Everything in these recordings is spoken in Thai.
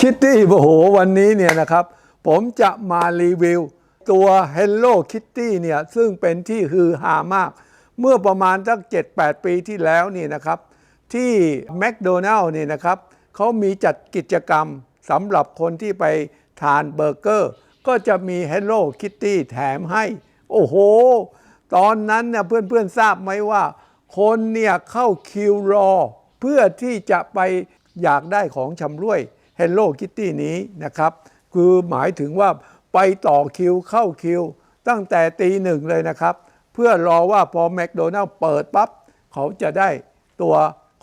Kitty โอ้โหวันนี้เนี่ยนะครับ ผมจะมารีวิว ตัว Hello Kitty เนี่ย ซึ่งเป็นที่ฮือฮามาก เมื่อประมาณสัก 7-8 ปีที่แล้วนี่นะครับ ที่แมคโดนัลล์นี่นะครับเขามีจัดกิจกรรมสำหรับคนที่ไปทานเบอร์เกอร์ ก็จะมี Hello Kitty แถมให้ โอ้โห ตอนนั้นเนี่ยเพื่อนๆทราบไหมว่า คนเนี่ยเข้าคิวรอ เพื่อที่จะไปอยากได้ของชำร่วย Hello Kitty นี้นะครับ คือหมายถึงว่าไปต่อคิวเข้าคิว ตั้งแต่ตีหนึ่งเลยนะครับ เพื่อรอว่าพอแมคโดนัลล์เปิดปั๊บเขาจะได้ตัว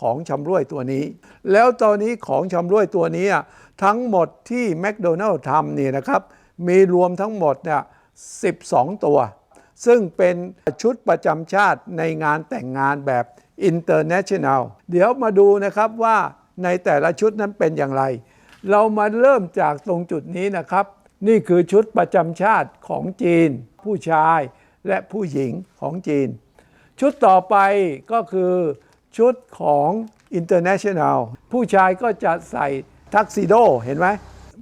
ของชำร่วยตัวนี้ แล้วตอนนี้ของชำร่วยตัวนี้อะทั้งหมดที่แมคโดนัลล์ทำนี่นะครับ มีรวมทั้งหมดเนี่ย12 ตัว ซึ่งเป็นชุดประจำชาติในงานแต่งงานแบบ International เดี๋ยวมาดูนะครับว่าในแต่ละชุดนั้นเป็นอย่างไร เรามาเริ่มจากตรงจุดนี้นะครับ นี่คือชุดประจำชาติของจีน ผู้ชายและผู้หญิงของจีน ชุดต่อไปก็คือชุดของ International ผู้ชายก็จะใส่ทักซิโดเห็นไหม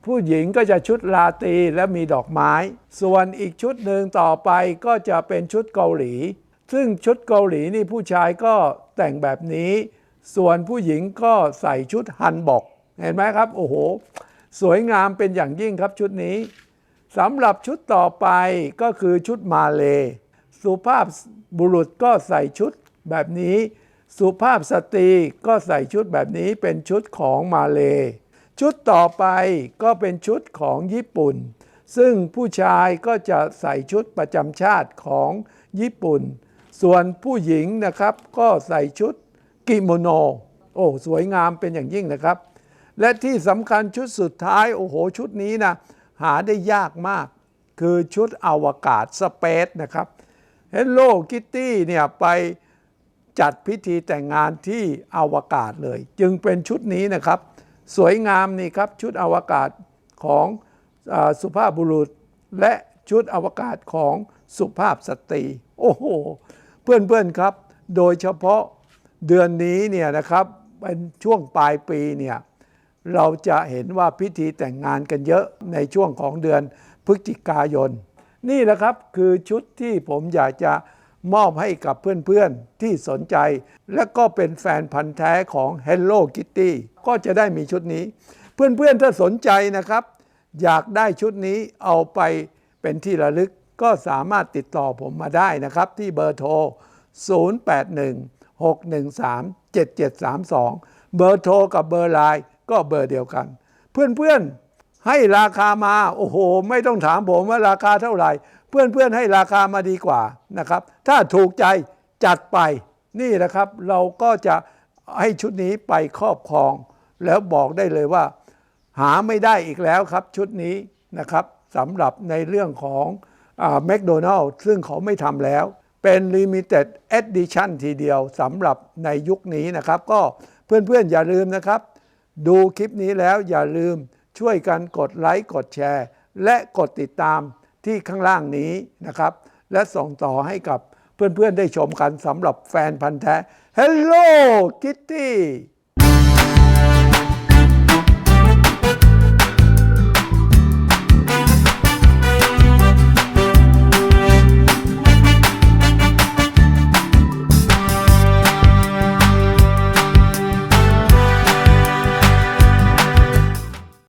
ผู้หญิงก็จะชุดราตีและมีดอกไม้ ส่วนอีกชุดหนึ่งต่อไปก็จะเป็นชุดเกาหลี ซึ่งชุดเกาหลีนี่ผู้ชายก็แต่งแบบนี้ ส่วนผู้หญิงก็ใส่ชุดฮันบอก เห็นไหมครับ โอ้โห สวยงามเป็นอย่างยิ่งครับชุดนี้สำหรับชุดต่อไปก็คือชุดมาเล สุภาพบุรุษก็ใส่ชุดแบบนี้ สุภาพสตรีก็ใส่ชุดแบบนี้เป็นชุดของมาเล ชุดต่อไปก็เป็นชุดของญี่ปุ่น ซึ่งผู้ชายก็จะใส่ชุดประจำชาติของญี่ปุ่น ส่วนผู้หญิงนะครับก็ใส่ชุดกิโมโน โอ้ สวยงามเป็นอย่างยิ่งนะครับ และที่สำคัญชุดสุดท้าย โอ้โห ชุดนี้นะหาได้ยากมาก คือชุดอวกาศสเปซนะครับ Hello Kitty เนี่ยไปจัดพิธีแต่งงานที่อวกาศเลย จึงเป็นชุดนี้นะครับ สวยงามนี่ครับ ชุดอวกาศของอสุภาพบุรุษ และชุดอวกาศของสุภาพสตรี โอ้โห เพื่อนๆครับ โดยเฉพาะเดือนนี้เนี่ยนะครับ เป็นช่วงปลายปีเนี่ย เราจะเห็นว่าพิธีแต่งงานกันเยอะในช่วงของเดือนพฤศจิกายน นี่แหละครับคือชุดที่ผมอยากจะมอบให้กับเพื่อนๆที่สนใจ และก็เป็นแฟนพันธ์แท้ของ Hello Kitty ก็จะได้มีชุดนี้ เพื่อนๆถ้าสนใจนะครับ อยากได้ชุดนี้เอาไปเป็นที่ระลึกก็สามารถติดต่อผมมาได้นะครับ ที่เบอร์โทร 081 613 7732 เบอร์โทรกับเบอร์ไลน์ ก็เบอร์เดียวกัน เพื่อนๆให้ราคามาโอ้โห ไม่ต้องถามผมว่าราคาเท่าไหร่ เพื่อนๆให้ราคามาดีกว่านะครับ ถ้าถูกใจจัดไปนี่นะครับ เราก็จะให้ชุดนี้ไปครอบครอง แล้วบอกได้เลยว่า หาไม่ได้อีกแล้วครับชุดนี้นะครับสำหรับในเรื่องของแมคโดนัลล์ซึ่งเขาไม่ทำแล้ว เป็น Limited Edition ทีเดียวสำหรับในยุคนี้นะครับ ก็เพื่อนๆอย่าลืมนะครับ ดูคลิปนี้แล้วอย่าลืมช่วยกันกดไลค์กดแชร์ และกดติดตามที่ข้างล่างนี้นะครับ และส่งต่อให้กับเพื่อนๆได้ชมกันสำหรับแฟนพันธ์แท้ Hello Kitty